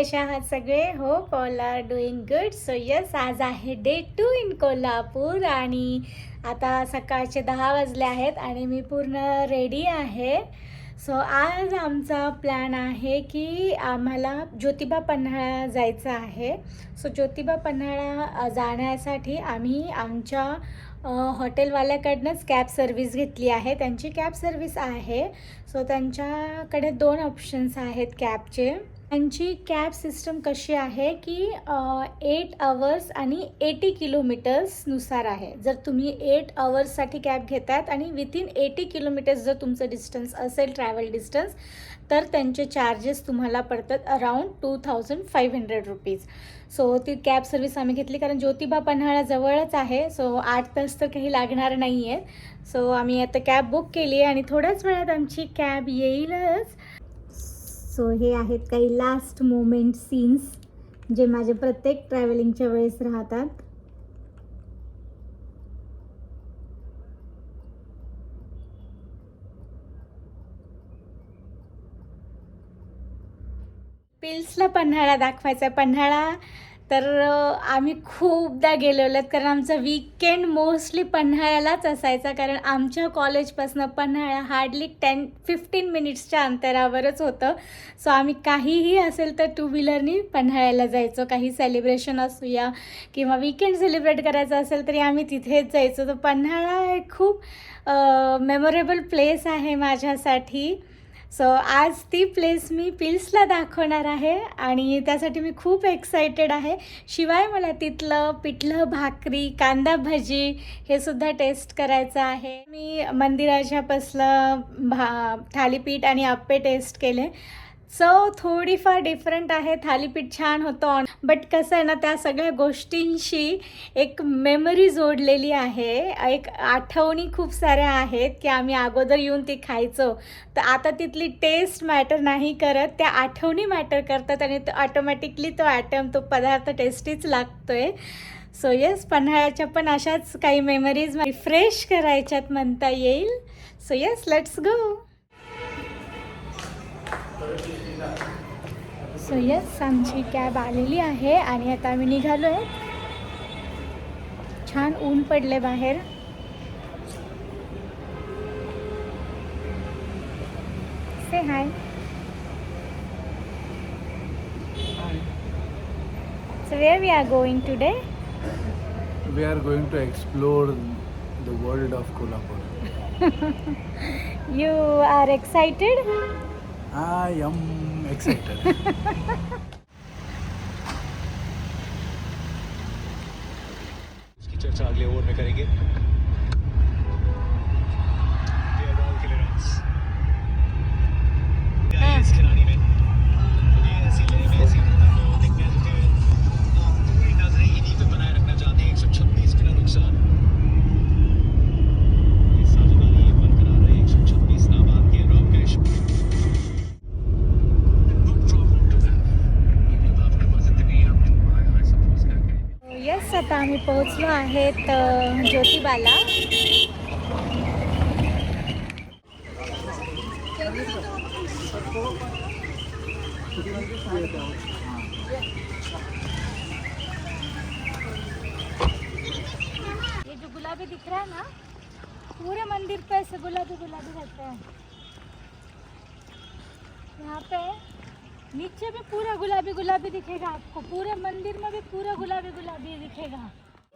कसे आहात सगळे? हो all are doing good so yes आज आहे डे टू इन कोल्हापूर आणि आता सकाळचे दहा वाजले आहेत आणि मी पूर्ण रेडी आहे. सो आज आमचा प्लॅन आहे की आम्हाला ज्योतिबा पन्हाळा जायचं आहे. सो ज्योतिबा पन्हाळा जाण्यासाठी आम्ही आमच्या हॉटेलवाल्याकडनंच कॅब सर्विस घेतली आहे. त्यांची कॅब सर्विस आहे. सो त्यांच्याकडे दोन ऑप्शन्स आहेत कॅबचे. त्यांची कॅब सिस्टम कशी आहे की एट अवर्स आणि एटी किलोमीटर्सनुसार आहे. जर तुम्ही एट अवर्ससाठी कॅब घेतायत आणि विथिन एटी किलोमीटर्स जर तुमचं डिस्टन्स असेल ट्रॅव्हल डिस्टन्स तर त्यांचे चार्जेस तुम्हाला पडतात around two thousand five hundred rupees so ती कॅब सर्विस आम्ही घेतली कारण ज्योतिबा पन्हाळा जवळच आहे. सो आठ तास तर काही लागणार नाही आहे सो आम्ही आता कॅब बुक केली आहे आणि थोड्याच वेळात आमची कॅब येईलच. सो हे आहेत काही लास्ट मोमेंट सीन्स जे माझे प्रत्येक ट्रॅव्हलिंगच्या वेळेस राहतात. पिल्सला पन्हाळा दाखवायचा. पन्हाळा तर आम्ही खूपदा गेलेलो आहेत कारण आमचा वीकेंड मोस्टली पन्हाळ्यालाच असायचा कारण आमच्या कॉलेजपासनं पन्हाळा हार्डली टेन फिफ्टीन मिनिट्सच्या अंतरावरच होतं. सो आम्ही काहीही असेल तर टू व्हीलरनी पन्हाळ्याला जायचो. काही सेलिब्रेशन असूया किंवा वीकेंड सेलिब्रेट करायचं असेल तरी आम्ही तिथेच जायचो. तर पन्हाळा हे खूप मेमोरेबल प्लेस आहे माझ्यासाठी. सो आज ती प्लेस मी पिल्सला दाखवणार आहे आणि त्यासाठी मी खूप एक्सायटेड आहे. शिवाय मला तिथलं पिठलं भाकरी कांदा भजी हे सुद्धा टेस्ट करायचं आहे. मी मंदिराच्या पसलं भा थालीपीठ आणि आप्पे टेस्ट केले. चव थोडीफार डिफरंट आहे. थालीपीठ छान होतं बट कसं आहे ना त्या सगळ्या गोष्टींशी एक मेमरी जोडलेली आहे. एक आठवणी खूप साऱ्या आहेत की आम्ही अगोदर येऊन ती खायचो. तर आता तिथली टेस्ट मॅटर नाही करत. त्या आठवणी मॅटर करतात आणि तो ऑटोमॅटिकली तो ॲटम तो पदार्थ टेस्टीच लागतो आहे सो येस पन्हाळ्याच्या पण अशाच काही मेमरीज रिफ्रेश करायच्यात म्हणता येईल. So yes let's go so yes आमची कॅब आलेली आहे आणि आता आम्ही निघालो आहे छान ऊन पडले बाहेर. Say hi so where we are going today We are going to explore the world of Kolhapur. You are excited I am excited. चर्चा अगले ओवर में करेंगे आहेत ज्योतिबाला. ये जो गुलाबी दिख रहा है ना, पूरे मंदिर पे ऐसे गुलाबी गुलाबी रहते हैं। यहाँ पे नीचे भी पूरा गुलाबी गुलाबी दिखेगा आपको, पूरे मंदिर में भी पूरा गुलाबी गुलाबी दिखेगा।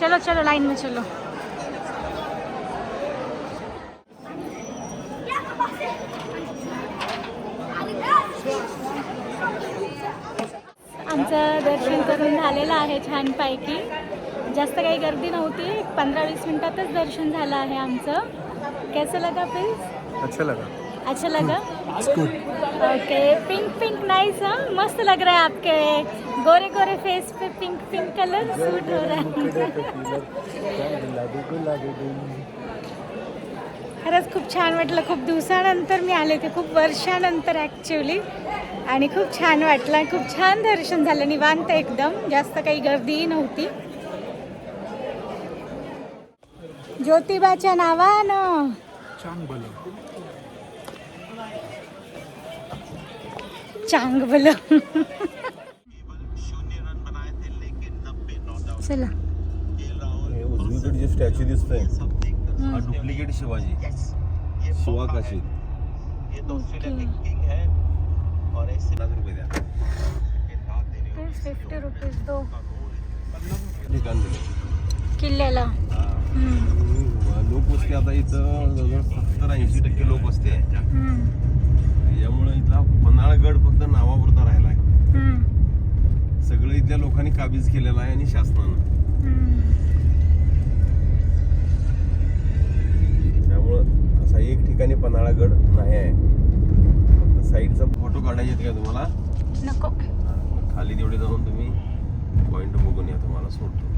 चलो चलो लाइन में चलो आमचं दर्शन करून झालेलं आहे छानपैकी जास्त काही गर्दी नव्हती. पंधरा वीस मिनिटातच दर्शन झालं आहे आमचं. कैसा लगा प्लीज अच्छा लगा. अच्छा लगा? ओके पिंक पिंक नाइस हाँ? मस्त लग रहा है आपके. गोरे गोरे फेस पे पिंक पिंक कलर सूट हो रहा है. खरंच खूप छान वाटलं. खूप दिवसानंतर मी आले ते खूप वर्षानंतर ॲक्च्युली आणि खूप छान वाटलं. खूप छान दर्शन झालं. निवांत एकदम. जास्त काही गर्दीही नव्हती. लेकिन नब्बे नॉट आउट चला. हे उजवीकडे जे स्टॅच्यू दिसतोय हा डुप्लिकेट शिवाजी. यस ये शिवा पक्का काशी ये तो ऑस्ट्रेलिया के Okay. किंग और ऐसे पन्नास रुपये द्या. के साथ दे रहे हो फिफ्टी रुपीज दो. किल्ल्याला. हम्म, लोक वस्ती आता इथं जवळजवळ सत्तर ऐंशी टक्के लोक वस्ती आहे यामुळे इथला पन्हाळगड फक्त नावापुरता राहिला आहे सगळं इथल्या लोकांनी काबीज केलेलं आहे आणि शासनानं. त्यामुळं असा एक ठिकाणी पन्हाळागड नाही आहे. फक्त साईडचा फोटो काढायचे आहेत का तुम्हाला? नको. खाली तेवढे जाऊन तुम्ही पॉइंट बघून या तुम्हाला सोडतो.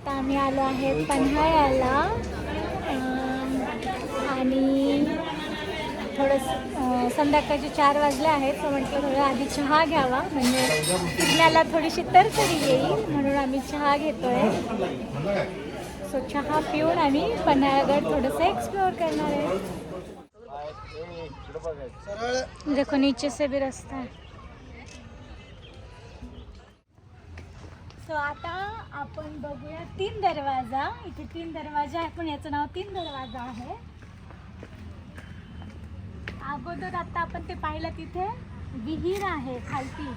आता आम्ही आलो आहे पन्हाळ्याला. आणि थोडं संध्याकाळचे चार वाजले आहेत तर म्हटलं थोडं आधी चहा घ्यावा. म्हणजे फिरण्याला थोडीशी तरतरी येईल म्हणून आम्ही चहा घेतोय. सो चहा पिऊन आम्ही पन्हाळगड थोडंसं एक्सप्लोअर करणार आहे. देखो नीचे से भी रास्ता है सो आता आपण बघूया तीन दरवाजा. इथे तीन दरवाजा आहे पण याचं नाव तीन दरवाजा आहे. अगोदर आता आपण ते पाहिलं तिथे विहीर आहे खालती.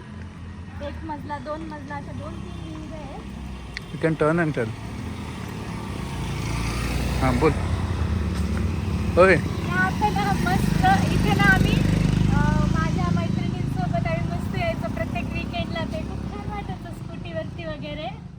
एक मजला दोन मजला अशा दोन तीन विहीर आहेत. You can turn and tell हां बोल. होय. आता ना मस्त इथे ना आम्ही particular get it?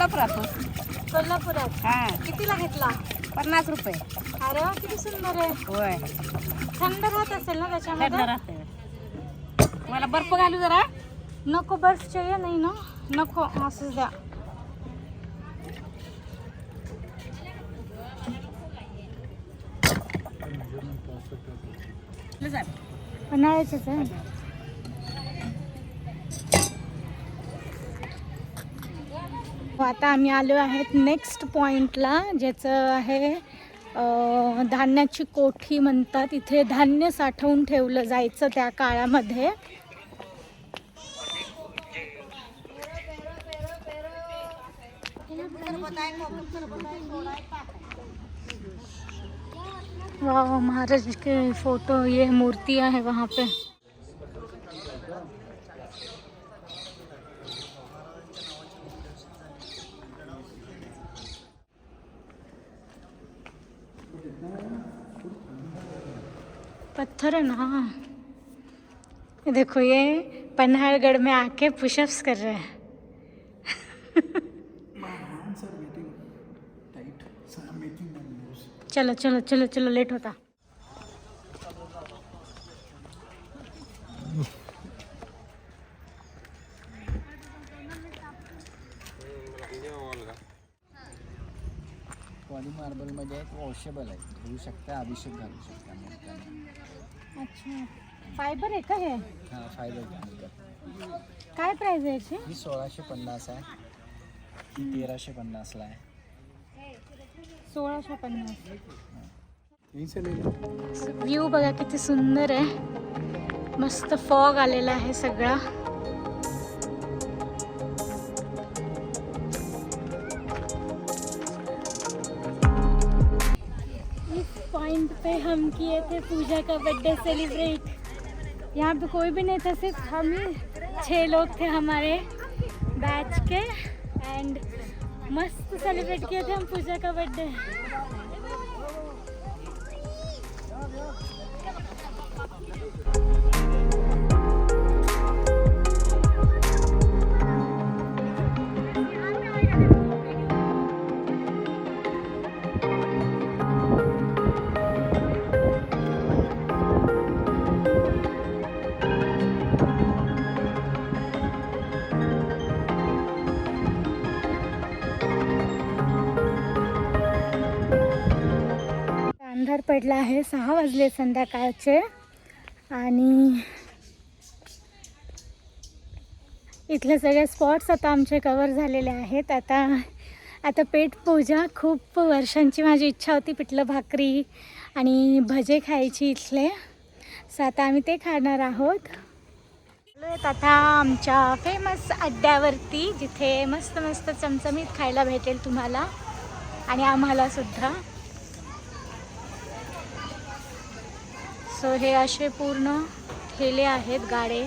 कोल्हापुरातून. कोल्हापुरात? हा. कितीला घेतला? पन्नास रुपये. अरे वा किती सुंदर आहे. होय. थंड राहत असेल ना थंड त्याच्यामध्ये राहते मला बर्फ घालू जरा. नको बर्फ चाहिए नाही ना. नको असंच द्या. उन्हाळ्याचेच आहे. हो, आता आम्ही आलो आहेत नेक्स्ट पॉइंटला ज्याचं आहे धान्याची कोठी म्हणतात. इथे धान्य साठवून ठेवलं जायचं त्या काळामध्ये. वाह महाराज के फोटो ये मूर्तियां हैं वहाँ पे. पत्थर है ना। ये देखो ये पन्हाड़गढ़ में आके पुशअप्स कर रहे हैं। चलो चलो चलो चलो लेट होता। त्यामध्ये मार्बलमध्ये एक वॉशेबल आहे. धुवू शकता अभिषेक घालू शकता मोठ्याने अच्छा. फायबर आहे का हे? हा फायबर काय प्राइस आहे याची? ही सोळाशे पन्नास आहे. ही तेराशे पन्नासला आहे. सोळाशे पन्नास. व्ह्यू बघा किती सुंदर आहे. मस्त फॉग आलेला आहे सगळा. पे हम किए थे पूजा का बर्थडे सेलिब्रेट यहाँ पे कोई भी नहीं था, सिर्फ़ हम छः लोग थे हमारे बैच के एंड मस्त सेलिब्रेट किए थे हम पूजा का बर्थडे अंधार पडला आहे. सहा वाजले संध्याकाळचे. आणि इथले सगळे स्पॉट्स आता आमचे कवर झालेले आहेत. आता आता पेट पूजा. खूप वर्षांची माझी इच्छा होती पिठलं भाकरी आणि भजे खायची इथले. सो आता आम्ही ते खाणार आहोत. आता आमच्या फेमस अड्ड्यावरती जिथे मस्त मस्त चमचमीत खायला भेटेल तुम्हाला आणि आम्हाला सुद्धा. सो हे असे पूर्ण ठेले आहेत गाडे.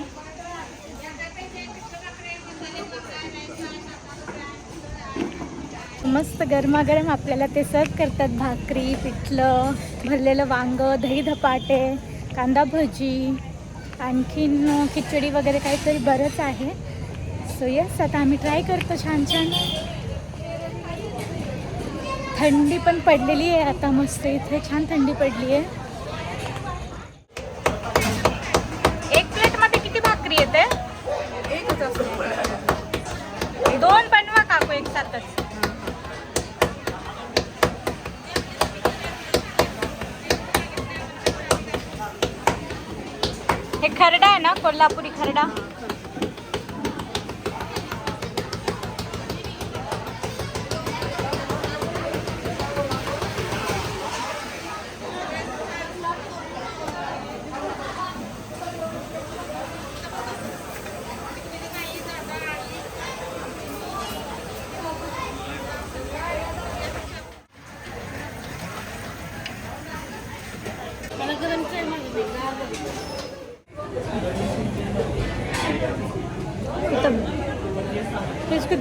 मस्त गरमागरम आपल्याला ते सर्व करतात भाकरी पिठलं भरलेलं वांग दही धपाटे कांदा भजी आणखीन खिचडी वगैरे काहीतरी बरंच आहे. सो यस आता आम्ही ट्राय करतो छान छान थंडी पण पडलेली आहे आता मस्त इथे छान थंडी पडली आहे खरडा आहे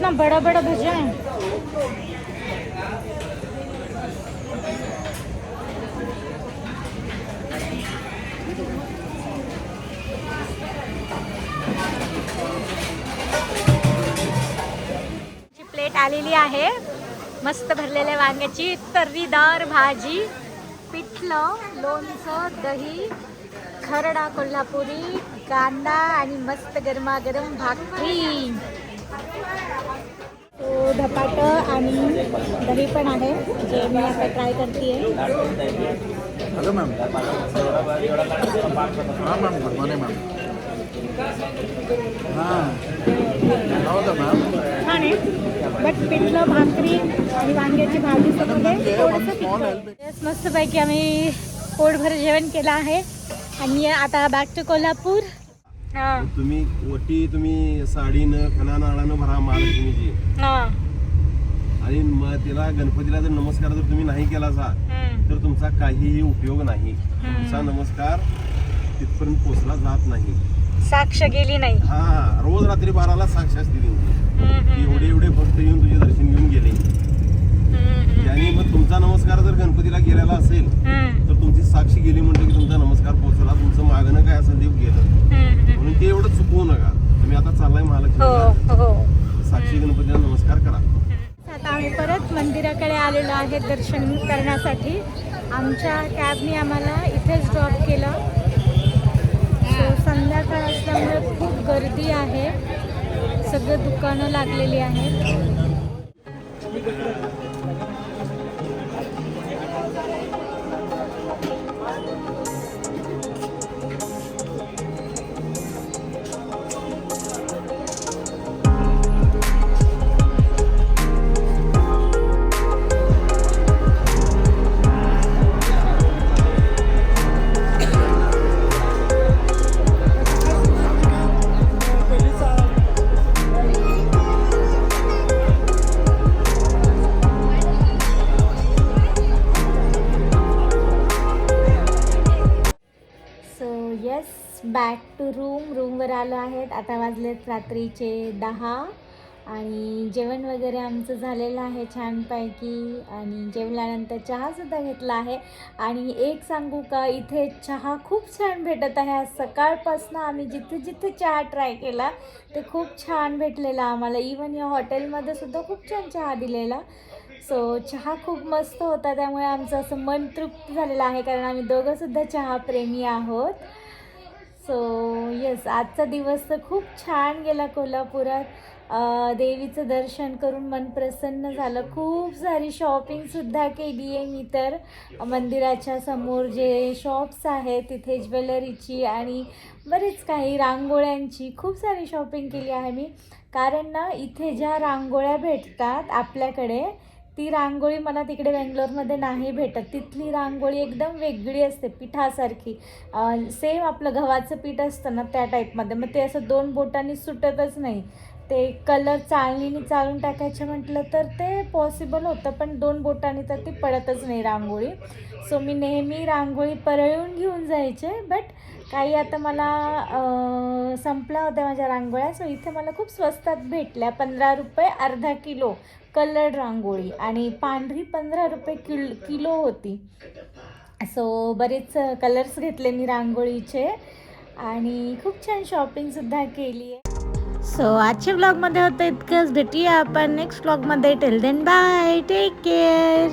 कितना बड़ा बड़ा भजा है। प्लेट आलेली आहे. मस्त भरलेल्या वांग्याची. तर्रीदार भाजी पिठलं लोणचं दही खरडा कोल्हापुरी कांदा आणि मस्त गरमागरम भाकरी. तो धपाट आणि दही पण आहे जे मी आता ट्राय करते हेलो मैम. हाँ मैम गुड मॉर्निंग मैम. हाँ. मैम? छान आहे. बट पिठलं भाकरी आणि वांग्याची भाजी थोडंसं मस्तपैकी आम्ही पोटभर जेवण केलं आहे. आणि आता बॅक टू कोल्हापूर. हां. तुम्ही वटी तुम्ही साडीनं खना नाळानं भरा महालक्ष्मीची हां. आणि मग तिला गणपतीला जर नमस्कार जर तुम्ही नाही केला असा हम्म. तर तुमचा काहीही उपयोग नाही. तुमचा नमस्कार तिथपर्यंत पोचला जात नाही. साक्ष गेली नाही. हा रोज रात्री बाराला साक्षी असते त्यांची. हम्म, की एवढे एवढे भक्त येऊन तुझे दर्शन घेऊन गेले. हम्म, आणि मग तुमचा नमस्कार जर गणपतीला गेलेला असेल हम्म, तर तुमची साक्षी गेली म्हणजे की तुमचा नमस्कार पोहोचला. तुमचं मागणं काय असेल ते गेलं हम्म. म्हणून ते एवढं चुकवू नका चाललाय हो महालक्ष्मी हो. साक्षी गणपतीला नमस्कार करा. आता आम्ही परत मंदिराकडे आलेलो आहे दर्शन करण्यासाठी. आमच्या कॅबने आम्हाला इथेच ड्रॉप केलं. सो संध्याकाळ असल्यामुळे खूप गर्दी आहे. सगळं दुकानं लागलेली आहेत. आहेत. आता वाजलेत रात्रीचे दहा आणि जेवण वगैरे आमचं झालेलं आहे छानपैकी आणि जेवल्यानंतर चहासुद्धा घेतला आहे. आणि एक सांगू का इथे चहा खूप छान भेटत आहे. आज सकाळपासून आम्ही जिथे जिथे चहा ट्राय केला ते खूप छान भेटलेला आम्हाला. इवन या हॉटेलमध्ये सुद्धा खूप छान चहा दिलेला. सो चहा खूप मस्त होता. त्यामुळे आमचं असं मन तृप्त झालेलं आहे. कारण आम्ही दोघंसुद्धा चहाप्रेमी आहोत. सो येस आजचा दिवस तर खूप छान गेला कोल्हापुरात. देवीचं दर्शन करून मन प्रसन्न झालं. खूप सारी शॉपिंगसुद्धा केली आहे मी तर. मंदिराच्या समोर जे शॉप्स आहेत तिथे ज्वेलरीची आणि बरेच काही रांगोळ्यांची खूप सारी शॉपिंग केली आहे मी. कारण ना इथे ज्या रांगोळ्या भेटतात आपल्याकडे ती रांगोळी मला तिकडे बेंगलोरमध्ये नाही भेटत. तिथली रांगोळी एकदम वेगळी असते पिठासारखी. सेम आपलं गव्हाचं पीठ असतं ना त्या टाईपमध्ये मग ते असं दोन बोटांनी सुटतच नाही. ते कलर चाळणीने चालून टाकायचं म्हटलं तर ते पॉसिबल होतं पण दोन बोटांनी तर ती पडतच नाही रांगोळी. सो मी नेहमी रांगोळी परळून घेऊन जायचे बट काही आता मला संपला संपल्या होत्या माझ्या रांगोळ्या. सो इथे मला खूप स्वस्तात भेटल्या पंधरा रुपये अर्धा किलो. कलर्ड रांगोळी आणि पांढरी पंधरा रुपये किल किलो होती. सो बरेच कलर्स घेतले मी रांगोळीचे आणि खूप छान शॉपिंगसुद्धा केली आहे. सो आजच्या ब्लॉगमध्ये होतं इतकंच. भेटूया आपण नेक्स्ट ब्लॉगमध्ये till then bye take care